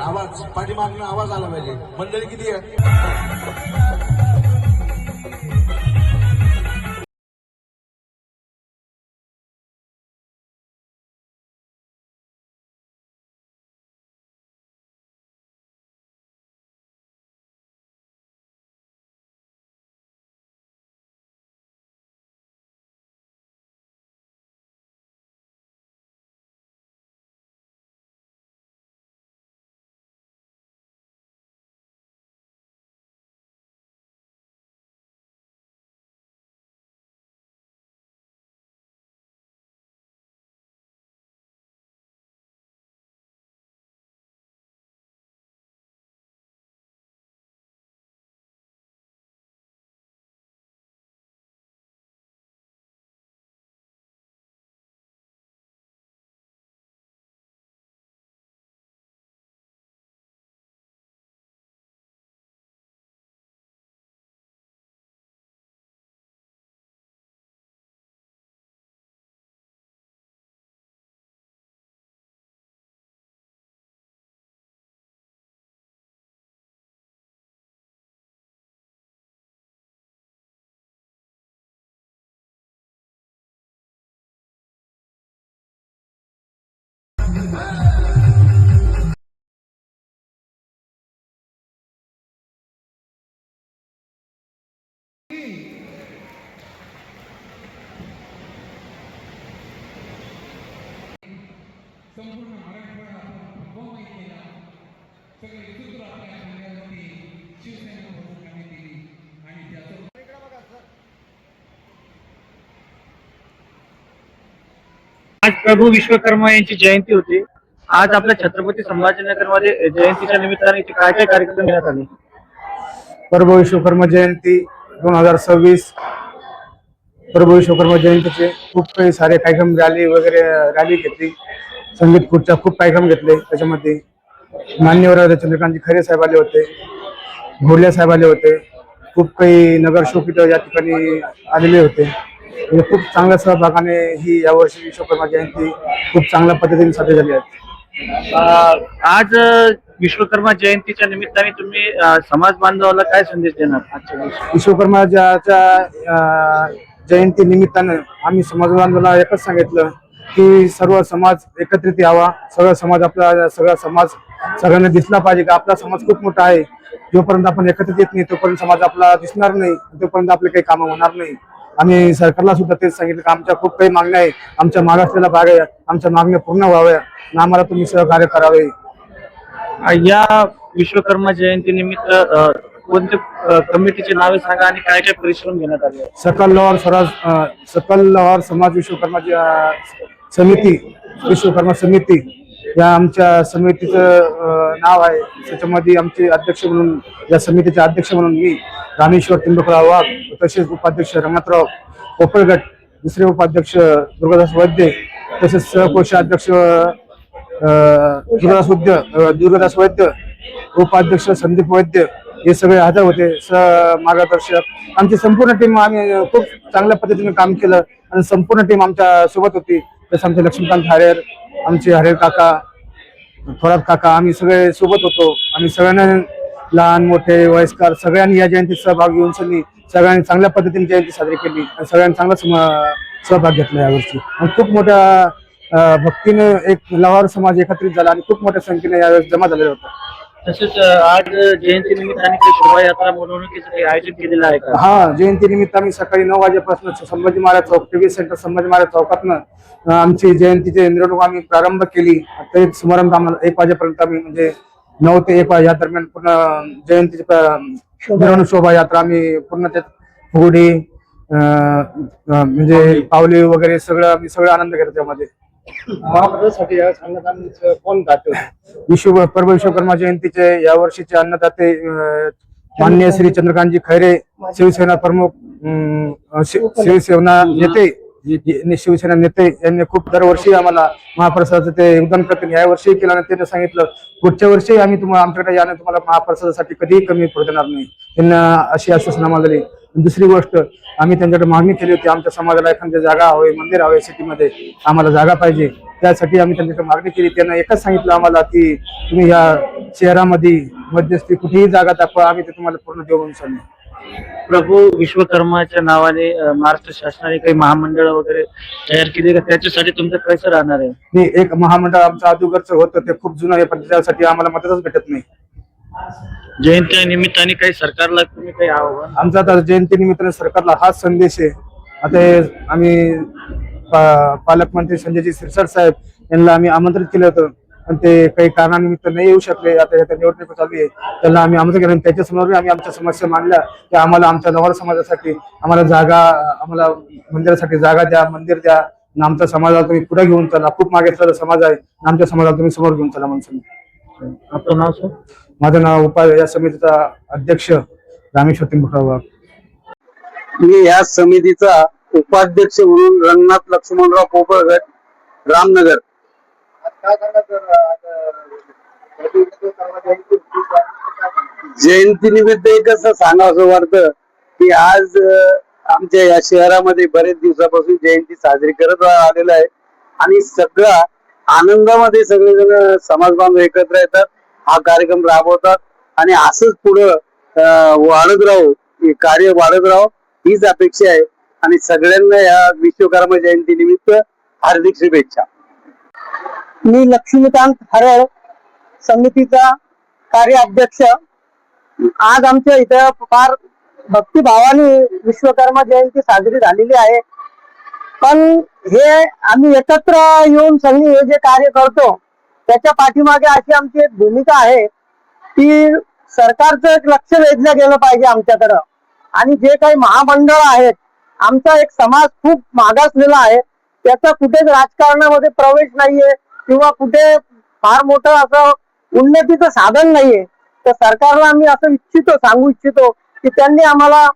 आवाज पाठीमागनं आवाज आला पाहिजे. मंडळी किती आहे? संपूर्ण मराठवाडा भगवमय केला. सगळे सूत्र आपल्या खांद्यावरती शिवसेना दिली आणि त्याचं आज प्रभू विश्वकर्मा यांची जयंती होती. आज आपल्या छत्रपती संभाजीनगरमध्ये जयंतीच्या निमित्ताने इथे काय काय कार्यक्रम घेण्यात आले? प्रभू विश्वकर्मा जयंती दोन हजार सव्वीस. प्रभू विश्वकर्मा जयंतीचे खूप काही सारे कार्यक्रम रॅली वगैरे रॅली घेतली. संगीत खुर्च्या खूप कार्यक्रम घेतले. त्याच्यामध्ये मान्यवर होते चंद्रकांतजी खरे साहेब आले होते घोरले साहेब आले होते. खूप काही नगरशोक इथं या ठिकाणी आलेले होते. म्हणजे खूप चांगल्या सहभागाने ही यावर्षी विश्वकर्मा जयंती खूप चांगल्या पद्धतीने साजरी झाली आहे. आज विश्वकर्मा जयंतीच्या निमित्ताने तुम्ही समाज बांधवाला काय संदेश देणार विश्वकर्माच्या जयंती निमित्तानं आम्ही समाज बांधवांना एकच सांगितलं की सर्व समाज एकत्रित यावा. सर्व समाज आपला सगळा समाज सगळ्यांना दिसला पाहिजे की? आपला समाज खूप मोठा आहे. जोपर्यंत आपण एकत्रित येत नाही तोपर्यंत समाज आपला दिसणार नाही. तोपर्यंत आपले काही कामं होणार नाही. आम्ही सरकारला सुद्धा तेच सांगितलं की आमच्या खूप काही मागण्या आहे आमच्या मागासलेल्या भाग आहे. आमच्या मागण्या पूर्ण व्हाव्या. आणि आम्हाला तुम्ही सहकार्य करावे. या विश्वकर्मा जयंती निमित्त कोणते कमिटीची नावे सांगा आणि काय काय परिश्रम घेण्यात आले? आहेत? सकल लवार स्वराज सकल लवार समाज विश्वकर्मा समिती विश्वकर्मा समिती या आमच्या समितीचं नाव आहे. त्याच्यामध्ये आमचे अध्यक्ष म्हणून या समितीचे अध्यक्ष म्हणून मी रामेश्वर तिंबकराव वाघ तसेच उपाध्यक्ष रमातराव कोपळगट दुसरे उपाध्यक्ष दुर्गादास वैद्य तसेच सहकोषाध्यक्ष दुर्गादास वैद्य दुर्गादास वैद्य उपाध्यक्ष संदीप वैद्य हे सगळे हजर होते. स मार्गदर्शक. आमची संपूर्ण टीम आम्ही खूप चांगल्या पद्धतीने काम केलं आणि संपूर्ण टीम आमच्यासोबत होती. जसं आमचे लक्ष्मीकांत हरेर आमचे हरेर काका थोरात काका आम्ही सगळे सोबत होतो. आम्ही सगळ्यांना लहान मोठे वयस्कर सगळ्यांनी या जयंतीत सहभाग घेऊन सगळी सगळ्यांनी चांगल्या पद्धतीने जयंती साजरी केली आणि सगळ्यांनी चांगला सहभाग घेतला यावर्षी. आणि खूप मोठ्या भक्तीने एक लवार समाज एकत्रित झाला आणि खूप मोठ्या संख्येने यावेळेस जमा झालेला होता. तसेच आज जयंती निमित्ताने शोभायात्रा मिरवणुकीचं काही आयोजन केलेलं आहे का? हा जयंती निमित्त आम्ही सकाळी नऊ वाजेपासून संभाजी महाराज चौक टीव्ही सेंटर संभाजी महाराज चौकातनं आमची जयंतीची मिरवणूक आम्ही प्रारंभ केली. आता एक समारंभ आम्हाला एक वाजेपर्यंत आम्ही म्हणजे नऊ ते एक या दरम्यान पूर्ण जयंतीची मिरवणूक शोभायात्रा आम्ही पूर्ण त्यात फुगडी म्हणजे पावली. वगैरे सगळं आम्ही सगळं आनंद घेतो त्यामध्ये. महाप्रसादासाठी या कोण दाते होते विश्व परम विश्वकर्मा जयंतीचे या वर्षीचे अन्नदाते अं, माननीय श्री चंद्रकांतजी खैरे शिवसेना प्रमुख शिवसेना नेते शिवसेना नेते यांनी खूप दरवर्षी आम्हाला महाप्रसादाचं ते योगदान करतील या वर्षी केलं आणि त्यांनी सांगितलं पुढच्या वर्षी आम्ही तुम्हाला आमच्याकडे याने तुम्हाला महाप्रसादासाठी कधीही कमी पडू देणार नाही. त्यांना अशी आश्वासना आम्हाला दिली. दुसरी गोष्ट आम्ही त्यांच्याकडे मागणी केली होती आमच्या समाजाला एखादी जागा हवी मंदिर हवे सिटीमध्ये आम्हाला जागा पाहिजे. त्यासाठी आम्ही त्यांच्याकडे मागणी केली. त्यांना एकच सांगितलं आम्हाला की तुम्ही या शहरामध्ये मध्यस्थी कुठेही जागा दाखवा आम्ही ते तुम्हाला पूर्ण देऊ म्हणून सांगितलं प्रभू विश्वकर्माच्या नावाने महाराष्ट्र शासनाने काही महामंडळ वगैरे तयार केली का? त्याच्यासाठी तुमचं कसं राहणार आहे? नाही एक महामंडळ आमचं अदुगरचं होतं ते खूप जुनं आहे पण त्यासाठी आम्हाला मदतच भेटत नाही. जयंती निमित्ताने काही सरकारला तुम्ही काही आव्हान? आमचा आता जयंती निमित्ताने सरकारला हाच संदेश आहे. आता हे आम्ही पा- पालकमंत्री संजयजी सिरसाट साहेब यांना आम्ही आमंत्रित केलं होतं पण ते काही कारणानिमित्त नाही येऊ शकले. आता ह्या निवडणूक चालू आहे. त्यांना आम्ही आमंत्रित केलं त्याच्यासमोर आम्ही आमच्या समस्या मांडल्या की आम्हाला आमच्या नवर समाजासाठी आम्हाला जागा आम्हाला मंदिरासाठी जागा द्या मंदिर द्या. आणि आमच्या समाजाला तुम्ही पुढे घेऊन चला. खूप मागे असलेला समाज आहे. आणि आमच्या समाजाला तुम्ही समोर घेऊन चला म्हणून सांगितलं. आपलं नाव सर? माझं नाव उपाय या समितीचा अध्यक्ष रामेश्वर तिंबुराव मी या समितीचा उपाध्यक्ष म्हणून रंगनाथ लक्ष्मणराव पोपळगट रामनगर. जयंती निमित्त एकच सांगावं वाटतं की आज आमच्या या शहरामध्ये बरेच दिवसापासून जयंती साजरी करत आलेला आहे. आणि सगळा आनंदामध्ये सगळेजण समाज बांधव एकत्र येतात. हा कार्यक्रम राबवतात. आणि असंच पुढं वाढत राहू कार्य वाढत राहू हीच अपेक्षा आहे. आणि सगळ्यांना या विश्वकर्मा जयंती निमित्त हार्दिक शुभेच्छा. मी लक्ष्मीकांत हरळ समितीचा कार्याध्यक्ष आज आमच्या इथं फार भक्तिभावाने विश्वकर्मा जयंती साजरी झालेली आहे. पण हे आम्ही एकत्र येऊन सगळी हे जे कार्य करतो त्याच्या पाठीमागे अशी आमची एक भूमिका आहे की सरकारचं एक लक्ष वेधलं गेलं पाहिजे आमच्याकडं. आणि जे काही महामंडळ आहेत आमचा एक समाज खूप मागासलेला आहे त्याचा कुठेच राजकारणामध्ये प्रवेश नाहीये किंवा कुठे फार मोठं असं उन्नतीचं साधन नाहीये. तर सरकारला आम्ही असं इच्छितो सांगू इच्छितो की त्यांनी आम्हाला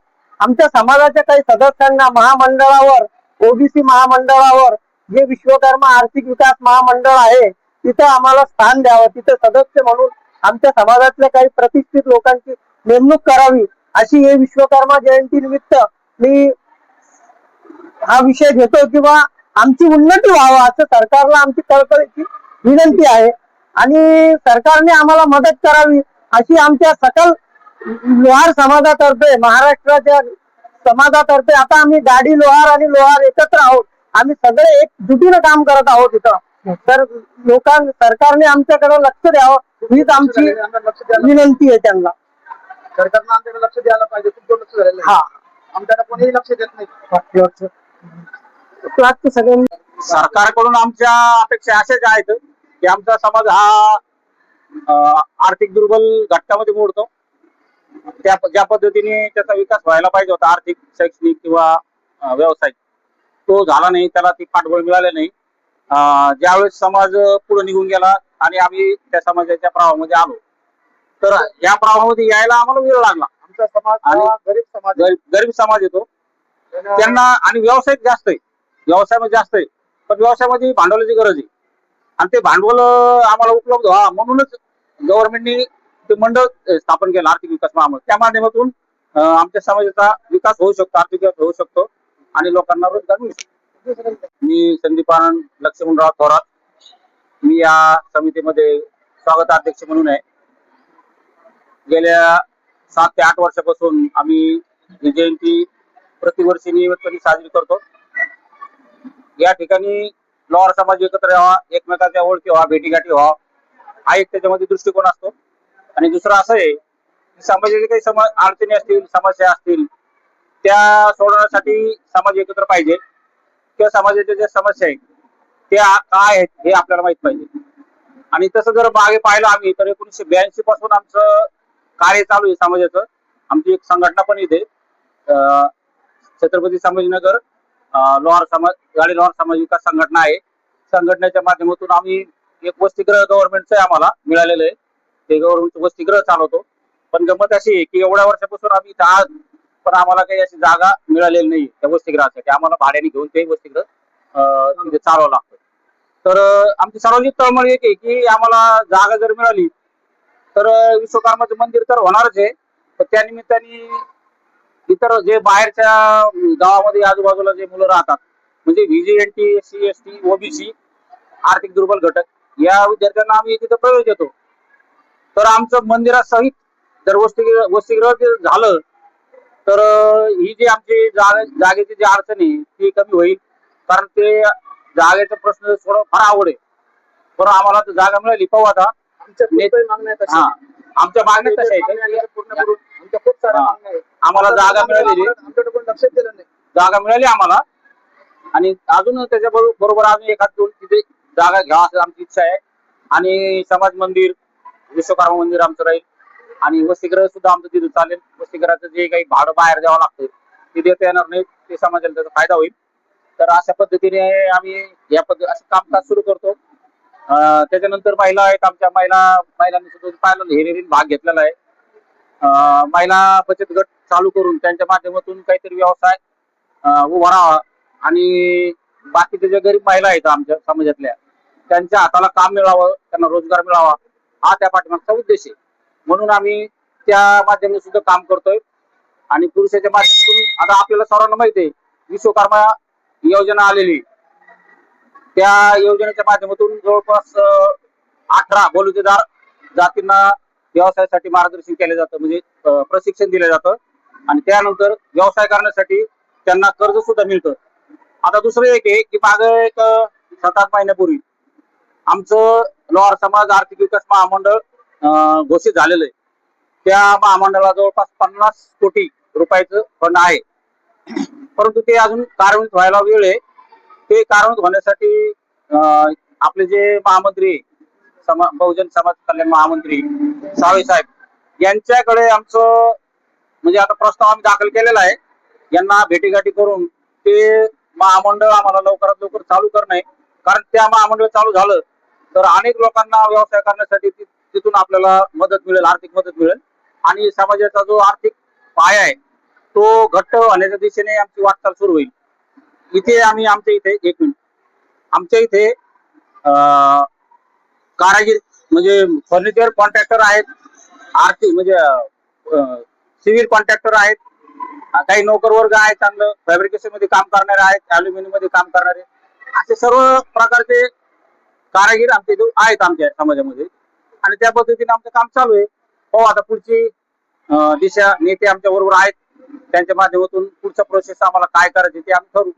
आमच्या समाजाच्या काही सदस्यांना महामंडळावर ओबीसी महामंडळावर जे विश्वकर्मा आर्थिक विकास महामंडळ आहे तिथं आम्हाला स्थान द्यावं. तिथं सदस्य म्हणून आमच्या समाजातल्या काही प्रतिष्ठित लोकांची नेमणूक करावी अशी हे विश्वकर्मा जयंती निमित्त मी हा विषय घेतो किंवा आमची उन्नती व्हावं असं सरकारला आमची कळकळीची विनंती आहे. आणि सरकारने आम्हाला मदत करावी अशी आमच्या सकल लोहार समाजातर्फे महाराष्ट्राच्या समाजातर्फे आता आम्ही गाडी लोहार आणि लोहार एकत्र आहोत. आम्ही सगळे एक जुटीनं काम करत आहोत इथं. तर लोकां सरकारने आमच्याकडे लक्ष द्यावं हीच आमची विनंती आहे त्यांना. सरकारनं आमच्याकडे लक्ष द्यायला पाहिजे तुमचं लक्ष झालेलं हा. आमच्याकडे कोणीही लक्ष देत नाही. लागतं सगळ्यांनी सरकारकडून आमच्या अपेक्षा अशाच आहेत की आमचा समाज हा आर्थिक दुर्बल घटकामध्ये मोडतो. त्या ज्या पद्धतीने त्याचा विकास व्हायला पाहिजे होता आर्थिक शैक्षणिक किंवा व्यावसायिक तो झाला नाही त्याला ती पाठबळ मिळाले नाही. ज्यावेळेस समाज पुढे निघून गेला आणि आम्ही त्या समाजाच्या प्रवाहामध्ये आलो तर या प्रवाहामध्ये यायला आम्हाला वेळ लागला. आमचा समाज आणि गरीब समाज. गरीब समाज येतो. त्यांना आणि व्यवसायिक जास्त आहे. व्यवसायामध्ये जास्त आहे. पण व्यवसायामध्ये भांडवलाची गरज आहे. आणि ते भांडवल आम्हाला उपलब्ध व्हा म्हणूनच गव्हर्नमेंटनी ते मंडळ स्थापन केलं आर्थिक विकास महामंडळ. त्या माध्यमातून आमच्या समाजाचा विकास होऊ शकतो आर्थिक विकास होऊ शकतो आणि लोकांना रोजगार मिळू शकतो. मी संदीपानंद लक्ष्मणराव थोरात. मी या समितीमध्ये स्वागताध्यक्ष म्हणून आहे. गेल्या सात ते आठ वर्षापासून आम्ही ही जयंती प्रतिवर्षी नियमितपणे साजरी करतो. या ठिकाणी लोहार समाज एकत्र यावा एकमेकांच्या ओळखी व्हा भेटीगाठी व्हावा हा एक त्याच्यामध्ये दृष्टिकोन असतो. आणि दुसरं असं आहे की समाजाचे काही सम अडचणी असतील समस्या असतील त्या सोडवण्यासाठी समाज एकत्र पाहिजे. किंवा समाजाच्या ज्या समस्या आहेत त्या काय आहेत हे आपल्याला माहीत पाहिजे. आणि तसं जर मागे पाहिलं आम्ही तर एकोणीसशे ब्याऐंशी पासून आमचं कार्य चालू आहे समाजाचं. आमची एक संघटना पण इथे अं, छत्रपती संभाजीनगर लोहार समाज गाडी लोहार समाज विकास संघटना आहे. संघटनेच्या माध्यमातून आम्ही एक वसतिग्रह गव्हर्नमेंटचं आहे आम्हाला मिळालेलं आहे. ते गव्हर्नमेंटचं वसतिग्रह चालवतो. पण गमत अशी आहे की एवढ्या वर्षापासून आम्ही दहा पण आम्हाला काही अशी जागा मिळालेली नाही त्या वसतिगृहासाठी. आम्हाला भाड्याने घेऊन ते वसतिगृह तिथे चालवावं लागतं. तर आमची सर्वांची तळमळ एक आहे की आम्हाला जागा जर मिळाली तर विश्वकर्माचं मंदिर तर होणारच आहे. तर त्या निमित्ताने इतर जे बाहेरच्या गावामध्ये आजूबाजूला जे मुलं राहतात म्हणजे VJNT S C S T OBC आर्थिक दुर्बल घटक या विद्यार्थ्यांना आम्ही तिथं प्रवेश देतो. तर आमचं मंदिरासहित जर वसतिगृह वसतिगृह जर झालं तर ही जी आमची जागा जागेची जी अडचण आहे ती कमी होईल. कारण ते जागेचा प्रश्न थोडं फार आवड आहे. पण आम्हाला जागा मिळाली. पाहू आता. आमच्या मागण्या तशा आहेत. आम्हाला जागा मिळालेली. जागा मिळाली आम्हाला. आणि अजून त्याच्या बरो- बरोबर अजून एखाद दोन तिथे जागा घ्यावा असं आमची इच्छा आहे. आणि समाज मंदिर विश्वकर्मा मंदिर आमचं राहील. आणि वसतिगृह सुद्धा आमचं तिथे चालेल. वसतिगृहाचं जे काही भाडं बाहेर द्यावं लागतं ते देता येणार नाही. ते समाजाला त्याचा फायदा होईल. तर अशा पद्धतीने आम्ही या पद्धती असं कामकाज सुरू करतो. त्याच्यानंतर महिला आहेत आमच्या. महिला महिलांनी सुद्धा पाहिलं हेरेरीन भाग घेतलेला आहे. महिला बचत गट चालू करून त्यांच्या माध्यमातून काहीतरी व्यवसाय उभा राहावा. आणि बाकीच्या ज्या गरीब महिला आहेत आमच्या समाजातल्या त्यांच्या हाताला काम मिळावं त्यांना रोजगार मिळावा. हा त्या पाठीमागचा उद्देश आहे. म्हणून आम्ही त्या माध्यमातून सुद्धा काम करतोय. आणि पुरुषाच्या माध्यमातून आता आपल्याला सर्वांना माहिती आहे विश्वकर्मा योजना आलेली. त्या योजनेच्या माध्यमातून जवळपास अठरा बलुतेदार जातींना व्यवसायासाठी मार्गदर्शन केलं जातं म्हणजे प्रशिक्षण दिलं जातं. आणि त्यानंतर व्यवसाय करण्यासाठी त्यांना कर्ज सुद्धा मिळतं. आता दुसरं एक आहे की माग एक सात आठ महिन्यापूर्वी आमचं लोहार समाज आर्थिक विकास महामंडळ घोषित झालेलं आहे. त्या महामंडळाला जवळपास पन्नास कोटी रुपयाचं फंड आहे. परंतु ते अजून कार्यान्वित व्हायला वेळ आहे. ते कार्यान्वित होण्यासाठी आपले जे महामंत्री समा बहुजन समाज कल्याण महामंत्री सावे साहेब यांच्याकडे आमचं म्हणजे आता प्रस्ताव आम्ही दाखल केलेला आहे. यांना भेटीगाठी करून ते महामंडळ आम्हाला लवकरात लवकर चालू करणं. आहे कारण त्या महामंडळ चालू झालं तर अनेक लोकांना व्यवसाय करण्यासाठी तिथून आपल्याला मदत मिळेल आर्थिक मदत मिळेल. आणि समाजाचा जो आर्थिक पाया आहे तो घट्ट होण्याच्या दिशेने आमची वाटचाल सुरू होईल. इथे आम्ही आमच्या इथे एक मिनिट. आमच्या इथे कारागीर म्हणजे फर्निचर कॉन्ट्रॅक्टर आहेत आर्थिक म्हणजे सिव्हिल कॉन्ट्रॅक्टर आहेत. काही नोकर वर्ग आहेत चांगलं फॅब्रिकेशनमध्ये काम करणारे आहेत अल्युमिनियममध्ये काम करणारे. असे सर्व प्रकारचे कारागीर आमच्या इथे आहेत आमच्या समाजामध्ये. आणि त्या पद्धतीने आमचं काम चालू आहे. हो आता पुढची दिशा नेते आमच्या बरोबर आहेत. त्यांच्या माध्यमातून पुढचा प्रोसेस आम्हाला काय करायचे ते आम्ही ठरवू.